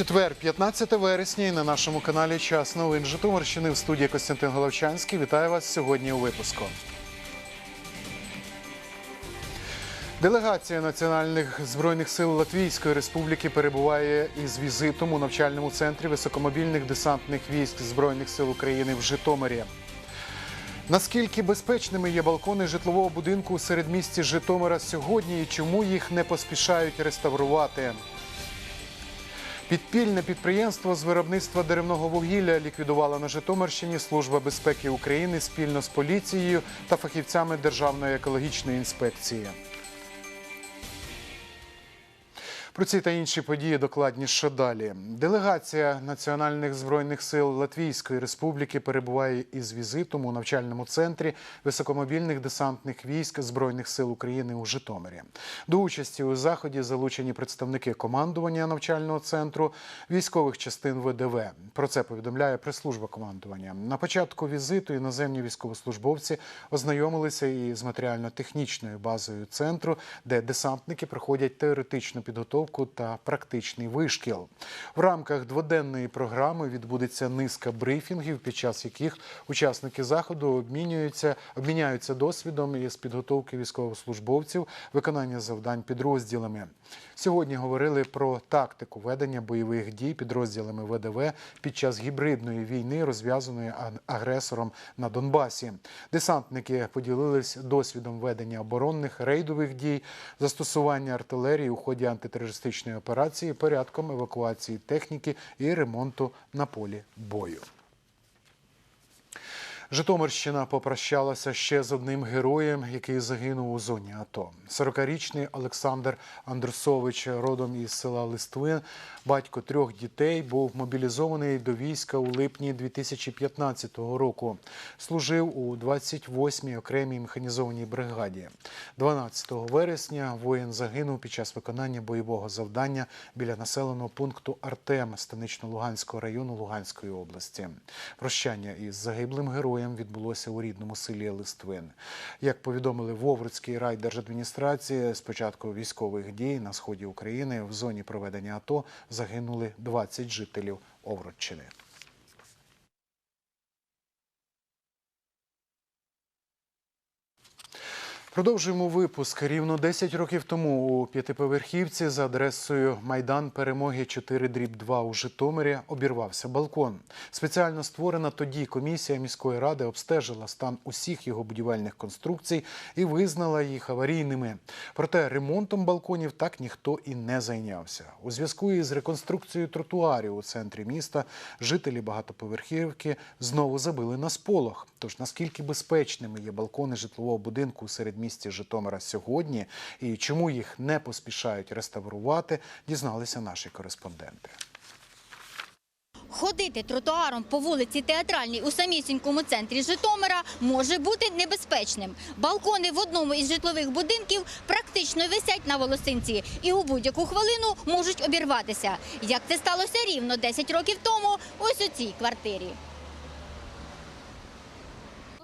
Четвер, 15 вересня, і на нашому каналі Час новин Житомирщини в студії Костянтин Головчанський. Вітаю вас сьогодні у випуску. Делегація Національних збройних сил Латвійської Республіки перебуває із візитом у навчальному центрі високомобільних десантних військ Збройних сил України в Житомирі. Наскільки безпечними є балкони житлового будинку у середмісті Житомира сьогодні і чому їх не поспішають реставрувати? Підпільне підприємство з виробництва деревного вугілля ліквідувала на Житомирщині Служба безпеки України спільно з поліцією та фахівцями Державної екологічної інспекції. Про ці та інші події докладніше далі. Делегація Національних збройних сил Латвійської Республіки перебуває із візитом у навчальному центрі високомобільних десантних військ Збройних сил України у Житомирі. До участі у заході залучені представники командування навчального центру військових частин ВДВ. Про це повідомляє прес-служба командування. На початку візиту іноземні військовослужбовці ознайомилися із матеріально-технічною базою центру, де десантники проходять теоретичну підготовку та практичний вишкіл. В рамках дводенної програми відбудеться низка брифінгів, під час яких учасники заходу обмінюються, обміняються досвідом із підготовки військовослужбовців, виконання завдань підрозділами. Сьогодні говорили про тактику ведення бойових дій підрозділами ВДВ під час гібридної війни, розв'язаної агресором на Донбасі. Десантники поділились досвідом ведення оборонних рейдових дій, застосування артилерії у ході антитерористичної операції, порядком евакуації техніки і ремонту на полі бою. Житомирщина попрощалася ще з одним героєм, який загинув у зоні АТО. 40-річний Олександр Андрусович, родом із села Листвин, батько трьох дітей, був мобілізований до війська у липні 2015 року. Служив у 28-й окремій механізованій бригаді. 12 вересня воїн загинув під час виконання бойового завдання біля населеного пункту Артем Станично-Луганського району Луганської області. Прощання із загиблим героєм відбулося у рідному селі Листвин. Як повідомили в Овруцькій райдержадміністрації, з початку військових дій на сході України в зоні проведення АТО загинули 20 жителів Овруччини. Продовжуємо випуск. Рівно 10 років тому у п'ятиповерхівці за адресою Майдан Перемоги 4 дріб 2 у Житомирі обірвався балкон. Спеціально створена тоді комісія міської ради обстежила стан усіх його будівельних конструкцій і визнала їх аварійними. Проте ремонтом балконів так ніхто і не зайнявся. У зв'язку із реконструкцією тротуарів у центрі міста жителі багатоповерхівки знову забили на сполох. Тож наскільки безпечними є балкони житлового будинку у середмісті Житомира сьогодні і чому їх не поспішають реставрувати, дізналися наші кореспонденти. Ходити тротуаром по вулиці Театральній у самісінькому центрі Житомира може бути небезпечним. Балкони в одному із житлових будинків практично висять на волосинці і у будь-яку хвилину можуть обірватися. Як це сталося рівно 10 років тому ось у цій квартирі.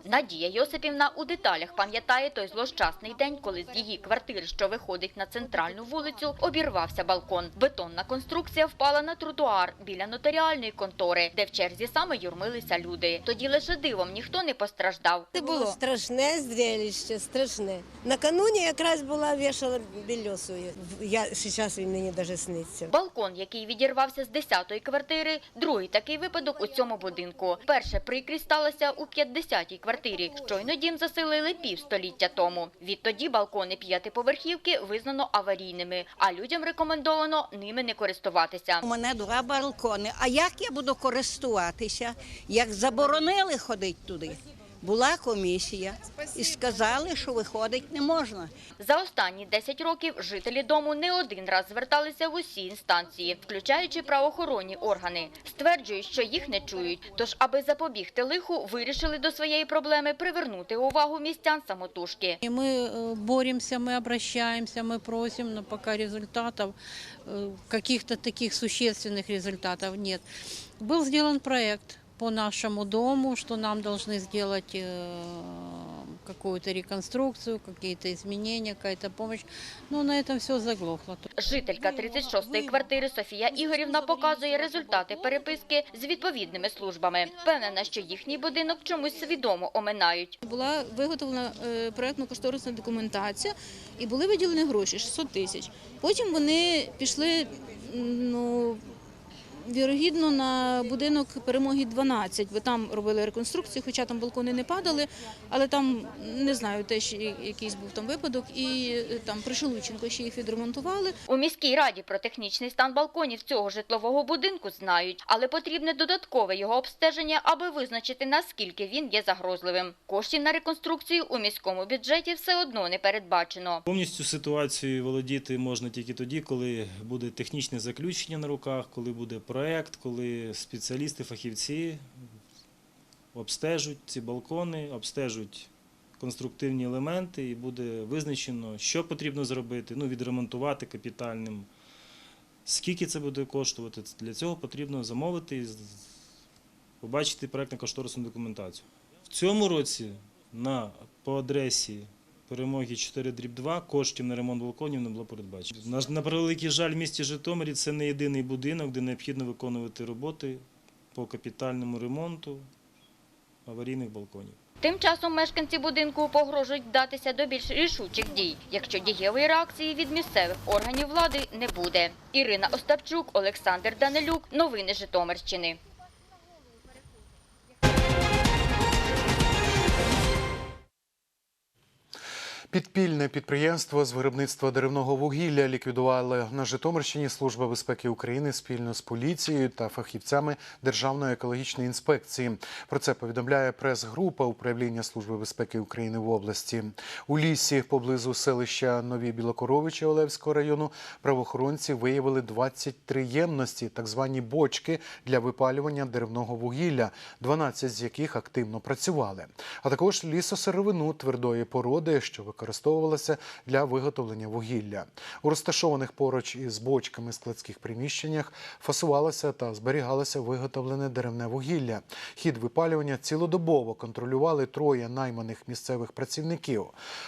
Надія Йосипівна у деталях пам'ятає той злощасний день, коли з її квартири, що виходить на центральну вулицю, обірвався балкон. Бетонна конструкція впала на тротуар біля нотаріальної контори, де в черзі саме юрмилися люди. Тоді лише дивом ніхто не постраждав. Це було страшне зрелище, страшне. Накануні якраз була вішала бельосую. Я зараз він мені навіть сниться. Балкон, який відірвався з 10-ї квартири, другий такий випадок у цьому будинку. Перша прикрість сталася у 50-й квартирі. Щойно дім заселили півстоліття тому. Відтоді балкони п'ятиповерхівки визнано аварійними, а людям рекомендовано ними не користуватися. У мене два балкони. А як я буду користуватися? Як заборонили ходити туди? Була комісія і сказали, що виходити не можна. За останні 10 років жителі дому не один раз зверталися в усі інстанції, включаючи правоохоронні органи. Стверджують, що їх не чують. Тож, аби запобігти лиху, вирішили до своєї проблеми привернути увагу містян самотужки. И мы э, боремся, мы обращаемся, мы просим, но пока результатов, э, каких-то таких существенных результатов нет. Был сделан проект по нашему дому, что нам должны сделать э, какую-то реконструкцию, какие-то изменения, какая-то помощь. Но на этом все заглохло. Жителька 36-ї квартири Софія Ігорівна показує результати переписки з відповідними службами. Впевнена, що їхній будинок чомусь свідомо оминають. Була виготовлена е, проєктно-кошторисна документація і були виділені гроші 600 тисяч. Потім вони пішли, м, ну, вірогідно, на будинок перемоги 12, бо там робили реконструкцію, хоча там балкони не падали, але там не знаю, теж якийсь був там випадок, і е, там при Шелудченко ще їх відремонтували. У міській раді про технічний стан балконів цього житлового будинку знають, але потрібне додаткове його обстеження, аби визначити, наскільки він є загрозливим. Коштів на реконструкцію у міському бюджеті все одно не передбачено. Повністю ситуацією володіти можна тільки тоді, коли буде технічне заключення на руках, коли буде проект, коли спеціалісти, фахівці обстежуть ці балкони, обстежуть конструктивні елементи і буде визначено, що потрібно зробити, ну, відремонтувати капітальним. Скільки це буде коштувати? Для цього потрібно замовити і побачити проектно-кошторисну документацію. В цьому році на, по адресі перемоги 4 дріб 2 коштів на ремонт балконів не було передбачено. На, превеликий жаль, в місті Житомирі це не єдиний будинок, де необхідно виконувати роботи по капітальному ремонту аварійних балконів. Тим часом мешканці будинку погрожують вдатися до більш рішучих дій, якщо дієвої реакції від місцевих органів влади не буде. Ірина Остапчук, Олександр Данилюк. Новини Житомирщини. Підпільне підприємство з виробництва деревного вугілля ліквідували на Житомирщині Служба безпеки України спільно з поліцією та фахівцями Державної екологічної інспекції. Про це повідомляє прес-група управління Служби безпеки України в області. У лісі поблизу селища Нові Білокоровичі Олевського району правоохоронці виявили 23 ємності, так звані бочки для випалювання деревного вугілля, 12 з яких активно працювали, а також лісосировину твердої породи, що використовувалася для виготовлення вугілля. У розташованих поруч із бочками складських приміщеннях фасувалося та зберігалося виготовлене деревне вугілля. Хід випалювання цілодобово контролювали троє найманих місцевих працівників.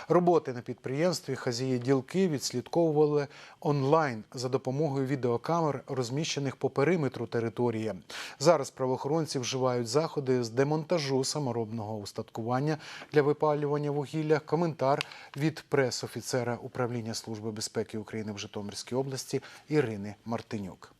Роботи на підприємстві хазії ділки відслідковували онлайн за допомогою відеокамер, розміщених по периметру території. Зараз правоохоронці вживають заходи з демонтажу саморобного устаткування для випалювання вугілля. Коментар від прес-офіцера управління Служби безпеки України в Житомирській області Ірини Мартинюк.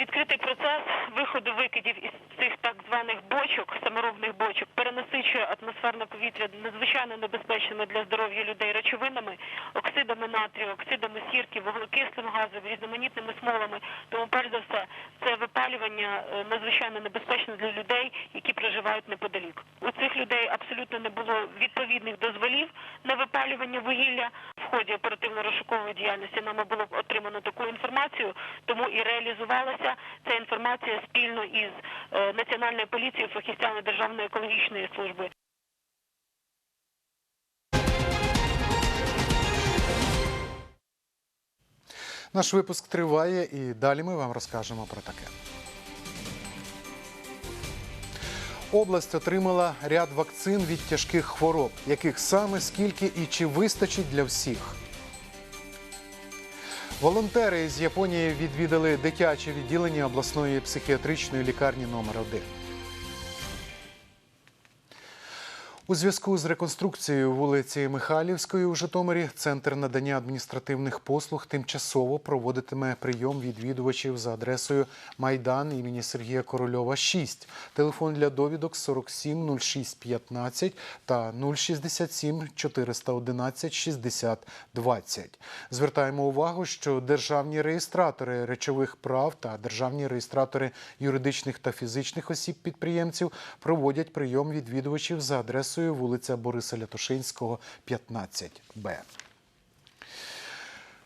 Відкритий процес виходу викидів із цих так званих бочок, саморобних бочок, перенасичує атмосферне повітря надзвичайно небезпечними для здоров'я людей речовинами, оксидами натрію, оксидами сірки, вуглекислим газом, різноманітними смолами. Тому, перш за все, це випалювання е, надзвичайно небезпечне для людей, які проживають неподалік. У цих людей абсолютно не було відповідних дозволів на випалювання вугілля. В ході оперативно-розшукової діяльності нами було отримано таку інформацію, тому і реалізувалася ця інформація спільно із е, національною поліцією, фахівцями Державної екологічної служби. Наш випуск триває, і далі ми вам розкажемо про таке. Область отримала ряд вакцин від тяжких хвороб, яких саме скільки і чи вистачить для всіх. Волонтери з Японії відвідали дитяче відділення обласної психіатричної лікарні номер 1 У зв'язку з реконструкцією вулиці Михайлівської у Житомирі центр надання адміністративних послуг тимчасово проводитиме прийом відвідувачів за адресою Майдан імені Сергія Корольова 6. Телефон для довідок 47 06 15 та 067 411 60 20. Звертаємо увагу, що державні реєстратори речових прав та державні реєстратори юридичних та фізичних осіб підприємців проводять прийом відвідувачів за адресою вулиця Бориса Лятошинського, 15Б.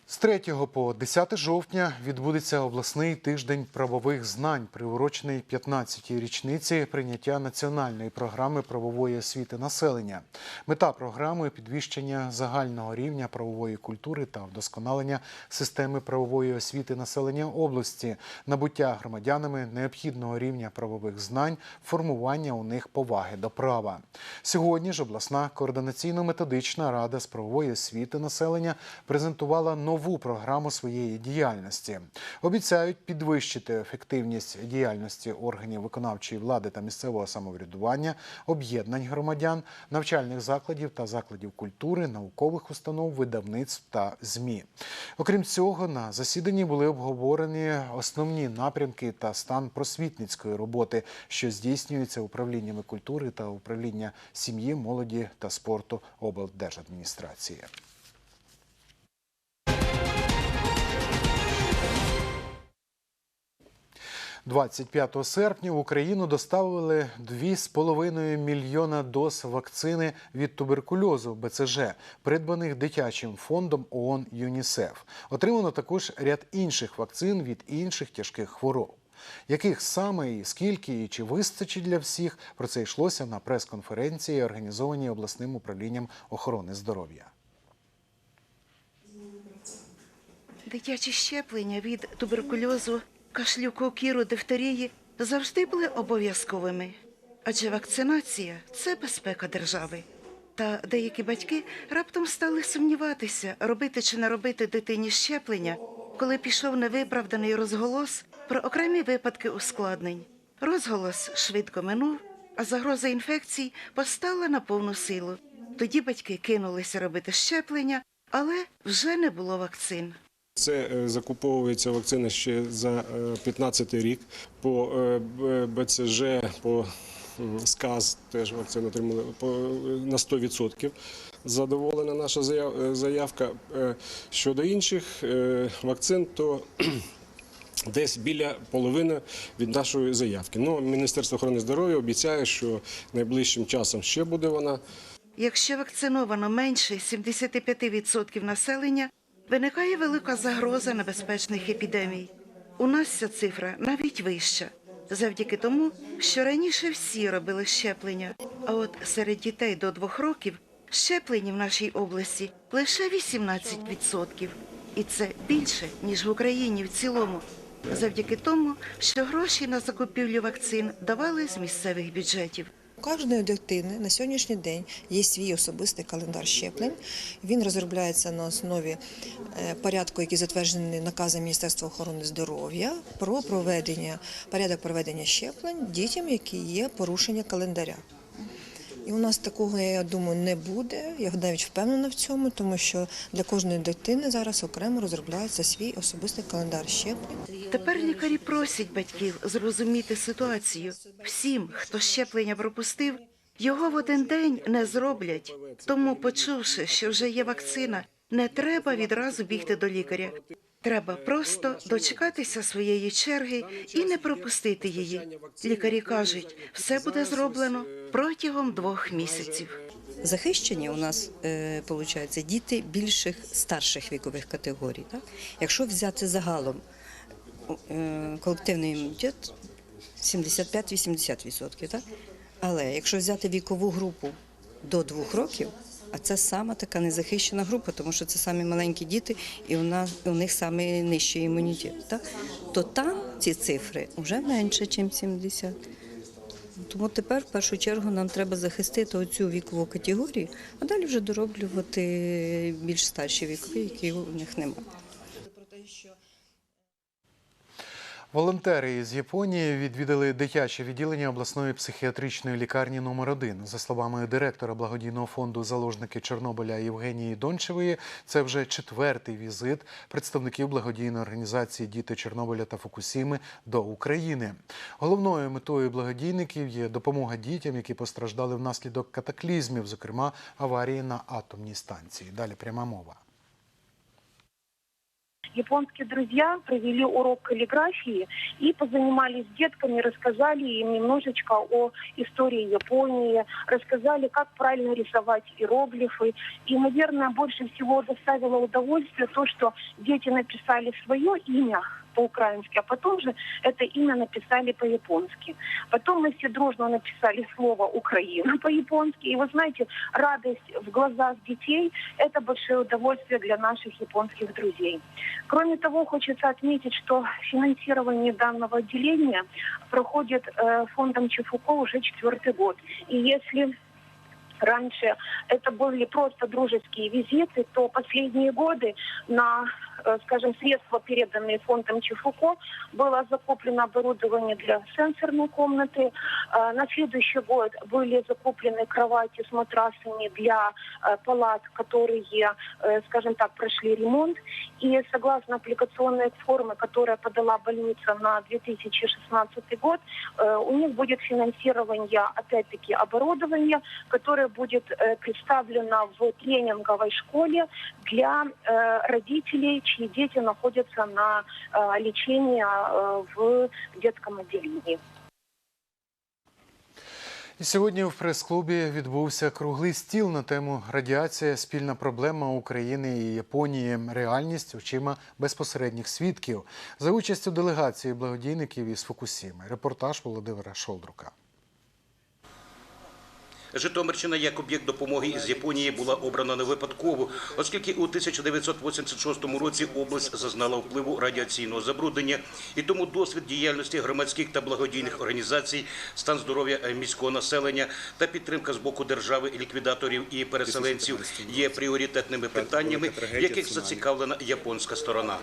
З 3 по 10 жовтня відбудеться обласний тиждень правових знань, приурочений 15-й річниці прийняття національної програми правової освіти населення. Мета програми підвищення загального рівня правової культури та вдосконалення системи правової освіти населення області, набуття громадянами необхідного рівня правових знань, формування у них поваги до права. Сьогодні ж обласна координаційно-методична рада з правової освіти населення презентувала нову програму своєї діяльності. Обіцяють підвищити ефективність діяльності органів виконавчої влади та місцевого самоврядування, об'єднань громадян, навчальних закладів та закладів культури, наукових установ, видавництв та ЗМІ. Окрім цього, на засіданні були обговорені основні напрямки та стан просвітницької роботи, що здійснюється управліннями культури та управління сім'ї, молоді та спорту облдержадміністрації. – 25 серпня в Україну доставили 2,5 мільйона доз вакцини від туберкульозу БЦЖ, придбаних дитячим фондом ООН ЮНІСЕФ. Отримано також ряд інших вакцин від інших тяжких хвороб. Яких саме і скільки і чи вистачить для всіх, про це йшлося на прес-конференції, організованій обласним управлінням охорони здоров'я. Дитячі щеплення від туберкульозу, кашлюку, кіру, дифтерії завжди були обов'язковими. Адже вакцинація це безпека держави. Та деякі батьки раптом стали сумніватися, робити чи не робити дитині щеплення, коли пішов невиправданий розголос про окремі випадки ускладнень. Розголос швидко минув, а загроза інфекцій постала на повну силу. Тоді батьки кинулися робити щеплення, але вже не було вакцин. Це е, закуповується вакцина ще за 15 рік. По е, БЦЖ, по СКАЗ теж вакцину отримали е, на 100%. Задоволена наша заяв- е, заявка. Е, Щодо інших е, вакцин, то десь біля половини від нашої заявки. Ну, Міністерство охорони здоров'я обіцяє, що найближчим часом ще буде вона. Якщо вакциновано менше 75% населення, виникає велика загроза небезпечних епідемій. У нас ця цифра навіть вища, завдяки тому, що раніше всі робили щеплення. А от серед дітей до двох років щеплені в нашій області лише 18%. І це більше, ніж в Україні в цілому, завдяки тому, що гроші на закупівлю вакцин давали з місцевих бюджетів. Кожної дитини на сьогоднішній день є свій особистий календар щеплень. Він розробляється на основі е, порядку, який затверджений наказом Міністерства охорони здоров'я про проведення порядок проведення щеплень дітям, які є порушення календаря. І у нас такого, я думаю, не буде. Я навіть впевнена в цьому, тому що для кожної дитини зараз окремо розробляється свій особистий календар щеплень. Тепер лікарі просять батьків зрозуміти ситуацію. Всім, хто щеплення пропустив, його в один день не зроблять. Тому, почувши, що вже є вакцина, не треба відразу бігти до лікаря. Треба просто дочекатися своєї черги і не пропустити її. Лікарі кажуть, все буде зроблено протягом двох місяців. Захищені у нас е, получається діти більших старших вікових категорій. Так? Якщо взяти загалом е, колективний імунітет 75-80%, так? але якщо взяти вікову групу до двох років, а це саме така незахищена група, тому що це самі маленькі діти, і у, нас, у них саме нижчий імунітет. Так? То там ці цифри вже менше, ніж 70. Тому тепер в першу чергу нам треба захистити оцю вікову категорію, а далі вже дороблювати більш старші вікові, які у них немає. Волонтери із Японії відвідали дитяче відділення обласної психіатричної лікарні номер 1 За словами директора благодійного фонду заложники Чорнобиля Євгенії Дончевої, це вже четвертий візит представників благодійної організації Діти Чорнобиля та Фукусіми до України. Головною метою благодійників є допомога дітям, які постраждали внаслідок катаклізмів, зокрема аварії на атомній станції. Далі пряма мова. Японские друзья провели урок каллиграфии и позанимались с детками, рассказали им немножечко о истории Японии, рассказали, как правильно рисовать иероглифы. И, наверное, больше всего доставило удовольствие то, что дети написали свое имя по-украински, а потом же это имя написали по-японски. Потом мы все дружно написали слово «Украина» по-японски. И вы знаете, радость в глазах детей – это большое удовольствие для наших японских друзей. Кроме того, хочется отметить, что финансирование данного отделения проходит э, фондом ЧФУКО уже четвертый год. И если раньше это были просто дружеские визиты, то последние годы на, скажем, средства, переданные фондом ЧФУКО, было закуплено оборудование для сенсорной комнаты. Э, На следующий год были закуплены кровати с матрасами для э, палат, которые, э, скажем так, прошли ремонт. И согласно аппликационной формы, которая подала больница на 2016 год, э, у них будет финансирование, опять-таки, оборудования, которое будет э, представлено в тренинговой школе для э, родителей, чьи дети находятся на э, лечении э, в детском отделении. І сьогодні в прес-клубі відбувся круглий стіл на тему радіація спільна проблема України і Японії. Реальність очима безпосередніх свідків за участю делегації благодійників із Фукусіми. Репортаж Володимира Шолдрука. Житомирщина як об'єкт допомоги із Японії була обрана не випадково, оскільки у 1986 році область зазнала впливу радіаційного забруднення, і тому досвід діяльності громадських та благодійних організацій, стан здоров'я міського населення та підтримка з боку держави ліквідаторів і переселенців є пріоритетними питаннями, в яких зацікавлена японська сторона.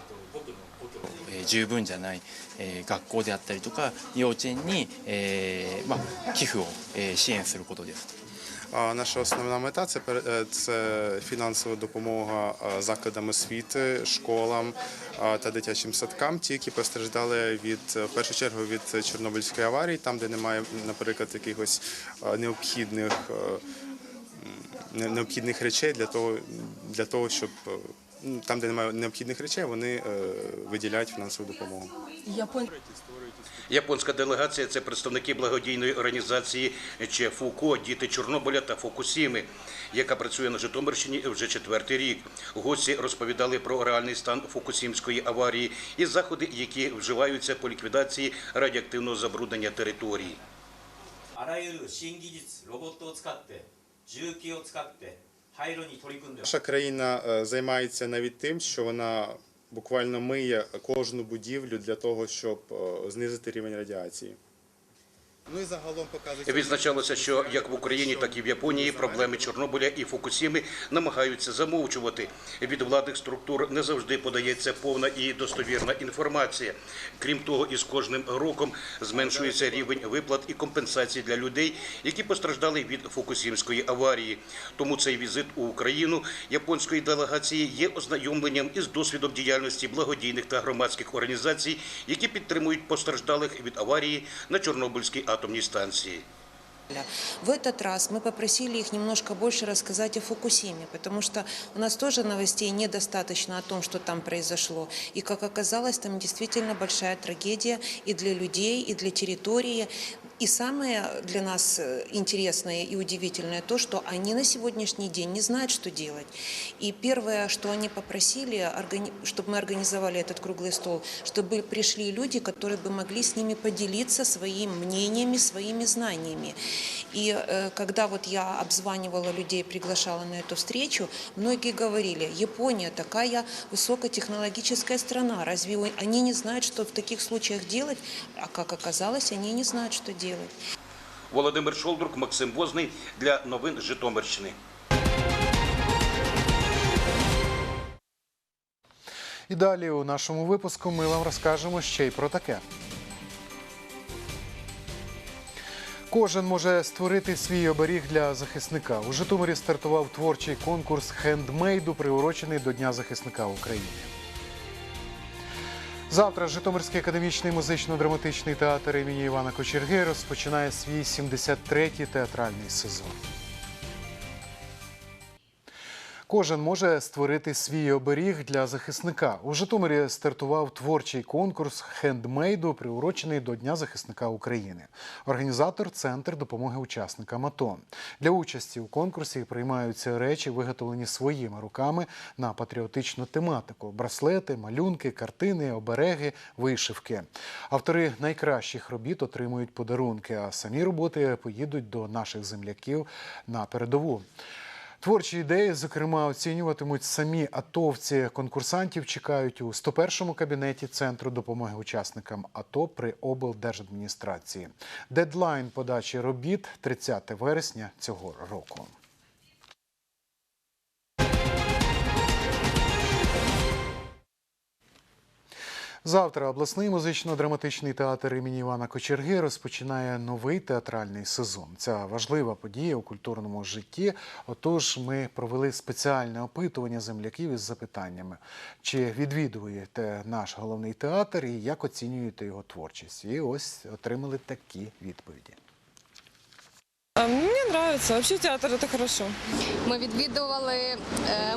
えー十分じゃない、えー学校であったりとか幼稚園に、えーまあ、寄付を、えー支援することです。 Наша основна мета це е, це фінансова допомога е, закладам освіти, школам е, та дитячим садкам, ті, які постраждали від в першу чергу від Чорнобильської аварії, там, де немає, наприклад, якихось необхідних необхідних речей для того, для того, щоб ну, там, де немає необхідних речей, вони виділяють фінансову допомогу. Японська делегація це представники благодійної організації ЧФУКО Діти Чорнобиля та Фукусіми, яка працює на Житомирщині вже четвертий рік. Гості розповідали про реальний стан Фукусімської аварії і заходи, які вживаються по ліквідації радіоактивного забруднення території. あらゆる新技術ロボットを使って重機を使って廃炉に取り組んでます Наша країна е, займається навіть тим, що вона буквально миє кожну будівлю для того, щоб е, знизити рівень радіації. Ну загалом показується Відзначалося, що як в Україні, так і в Японії проблеми Чорнобиля і Фукусіми намагаються замовчувати. Від владних структур не завжди подається повна і достовірна інформація. Крім того, із кожним роком зменшується рівень виплат і компенсацій для людей, які постраждали від Фукусімської аварії. Тому цей візит у Україну японської делегації є ознайомленням із досвідом діяльності благодійних та громадських організацій, які підтримують постраждалих від аварії на Чорнобильській атомній станції. В этот раз мы попросили их немножко больше рассказать о Фукусиме, потому что у нас тоже новостей недостаточно о том, что там произошло. И, как оказалось, там действительно большая трагедия и для людей, и для территории. И самое для нас э, интересное и удивительное то, что они на сегодняшний день не знают, что делать. И первое, что они попросили, чтобы мы организовали этот круглый стол, чтобы пришли люди, которые бы могли с ними поделиться своими мнениями, своими знаниями. И э, когда вот я обзванивала людей, приглашала на эту встречу, многие говорили, Япония такая высокотехнологическая страна, разве они не знают, что в таких случаях делать? А как оказалось, они не знают, что делать. Володимир Шолдрук, Максим Возний для новин Житомирщини. І далі у нашому випуску ми вам розкажемо ще й про таке. Кожен може створити свій оберіг для захисника. У Житомирі стартував творчий конкурс хендмейду, приурочений до Дня захисника України. Завтра Житомирський академічний музично-драматичний театр імені Івана Кочерги розпочинає свій 73-й театральний сезон. Кожен може створити свій оберіг для захисника. У Житомирі стартував творчий конкурс хендмейду, приурочений до Дня захисника України. Організатор центр допомоги учасникам АТО. Для участі у конкурсі приймаються речі, виготовлені своїми руками на патріотичну тематику: браслети, малюнки, картини, обереги, вишивки. Автори найкращих робіт отримують подарунки, а самі роботи поїдуть до наших земляків на передову. Творчі ідеї, зокрема, оцінюватимуть самі атовці. Конкурсантів чекають у 101-му кабінеті Центру допомоги учасникам АТО при облдержадміністрації. Дедлайн подачі робіт 30 вересня цього року. Завтра обласний музично-драматичний театр імені Івана Кочерги розпочинає новий театральний сезон. Ця важлива подія у культурному житті. Отож, ми провели спеціальне опитування земляків із запитаннями, чи відвідуєте наш головний театр і як оцінюєте його творчість. І ось отримали такі відповіді. Мне нравится. Вообще театр это хорошо. Ми відвідували е,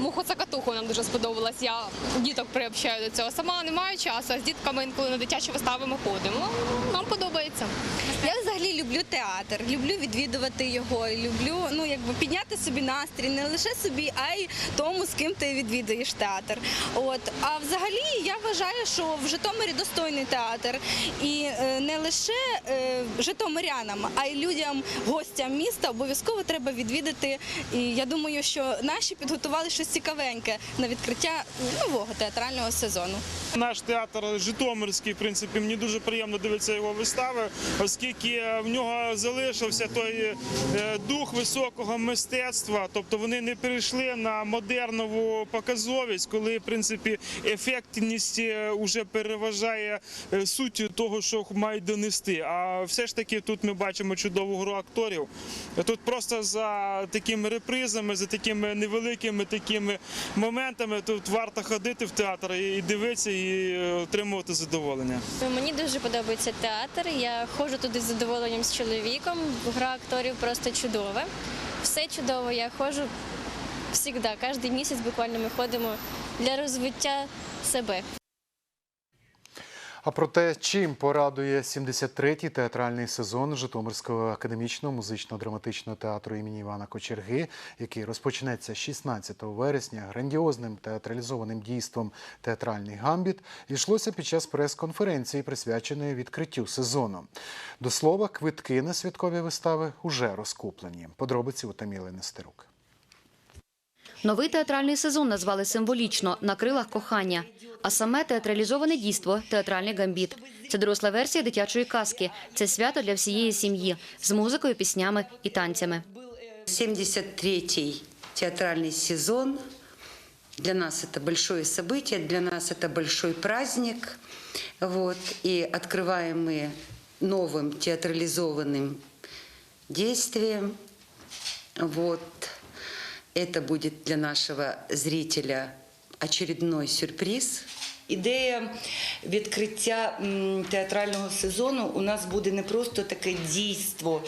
муху цакатуху, нам дуже сподобалось. Я діток приобщаю до цього. Сама не маю часу, а з дітками інколи на дитячі вистави ми ходимо. Нам подобається. Я взагалі люблю театр, люблю відвідувати його, люблю ну якби підняти собі настрій не лише собі, а й тому, з ким ти відвідуєш театр. От а взагалі я вважаю, що в Житомирі достойний театр, і е, не лише е, житомирянам, а й людям, гостям міста обов'язково треба відвідати. І я думаю, що наші підготували щось цікавеньке на відкриття нового театрального сезону. Наш театр Житомирський, в принципі, мені дуже приємно дивитися його вистави, оскільки в нього залишився той е, дух високого мистецтва. Тобто вони не перейшли на модернову показовість, коли в принципі ефектність вже переважає е, суть того, що мають донести. А все ж таки тут ми бачимо чудову гру акторів. Тут просто за такими репризами, за такими невеликими такими моментами тут варто ходити в театр і дивитися і е, отримувати задоволення. Мені дуже подобається театр. Я ходжу туди з задоволенням з чоловіком. Гра акторів просто чудова. Все чудово. Я ходжу завжди, кожен місяць буквально ми ходимо для розвиття себе. А про те, чим порадує 73-й театральний сезон Житомирського академічного музично-драматичного театру імені Івана Кочерги, який розпочнеться 16 вересня грандіозним театралізованим дійством Театральний гамбіт, йшлося під час прес-конференції, присвяченої відкриттю сезону. До слова, квитки на святкові вистави уже розкуплені. Подробиці у Таміли Нестерук. Новий театральний сезон назвали символічно на крилах кохання. А саме театралізоване дійство театральний гамбіт. Це доросла версія дитячої казки. Це свято для всієї сім'ї з музикою, піснями і танцями. 73-й театральный сезон. Для нас это большое событие, для нас это большой праздник. Вот. И открываем мы новым театрализованным действием. Вот. Это будет для нашего зрителя очередной сюрприз. Ідея відкриття театрального сезону у нас буде не просто таке дійство.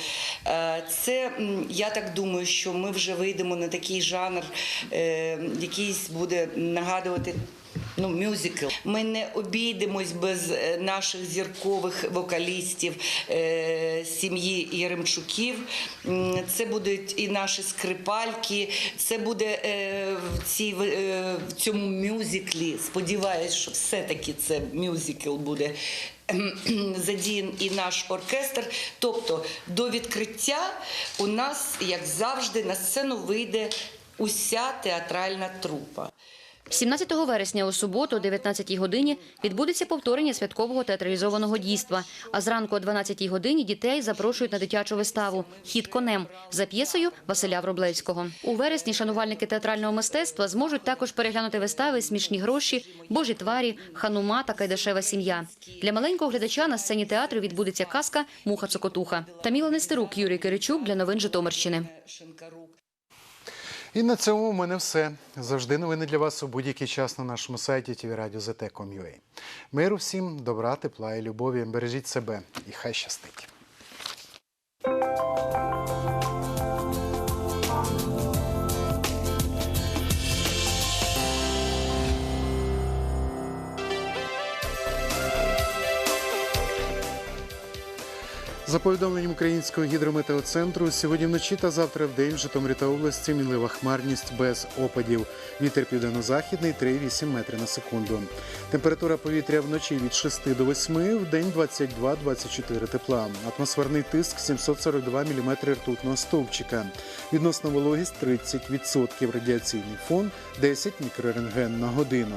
Е, Це я так думаю, що ми вже вийдемо на такий жанр, який якийсь буде нагадувати. Ну, мюзикл. Ми не обійдемось без е, наших зіркових вокалістів е, сім'ї Єремчуків. М, Це будуть і наші скрипальки. Це буде е, в, цій, е, в цьому мюзиклі. Сподіваюсь, що все-таки це мюзикл буде. Задіян і наш оркестр. Тобто до відкриття у нас, як завжди, на сцену вийде уся театральна трупа. 17 вересня у суботу, о 19 годині, відбудеться повторення святкового театралізованого дійства. А зранку о 12 годині дітей запрошують на дитячу виставу Хід конем за п'єсою Василя Вроблевського. У вересні шанувальники театрального мистецтва зможуть також переглянути вистави Смішні гроші, Божі тварі, Ханума та Кайдашева сім'я. Для маленького глядача на сцені театру відбудеться казка Муха Цокотуха. Таміла Нестерук, Юрій Киричук для новин Житомирщини. І на цьому в мене все. Завжди новини для вас у будь-який час на нашому сайті tvradio.zt.com.ua. Миру всім, добра, тепла і любові. Бережіть себе і хай щастить. Повідомленням українського гідрометеоцентру, сьогодні вночі та завтра в день в Житомирі та області мінлива хмарність без опадів. Вітер південно-західний 3,8 метри на секунду. Температура повітря вночі від 6 до 8, в день 22-24 тепла. Атмосферний тиск 742 мм ртутного стовпчика. Відносна вологість 30%. Радіаційний фон 10 мікрорентген на годину.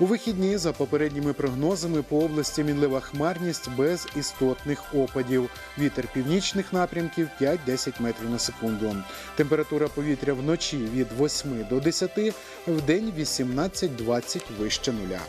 У вихідні, за попередніми прогнозами, по області мінлива хмарність без істотних опадів. Вітер північних напрямків 5-10 метрів на секунду. Температура повітря вночі від 8 до 10, в день 18-20 вище нуля.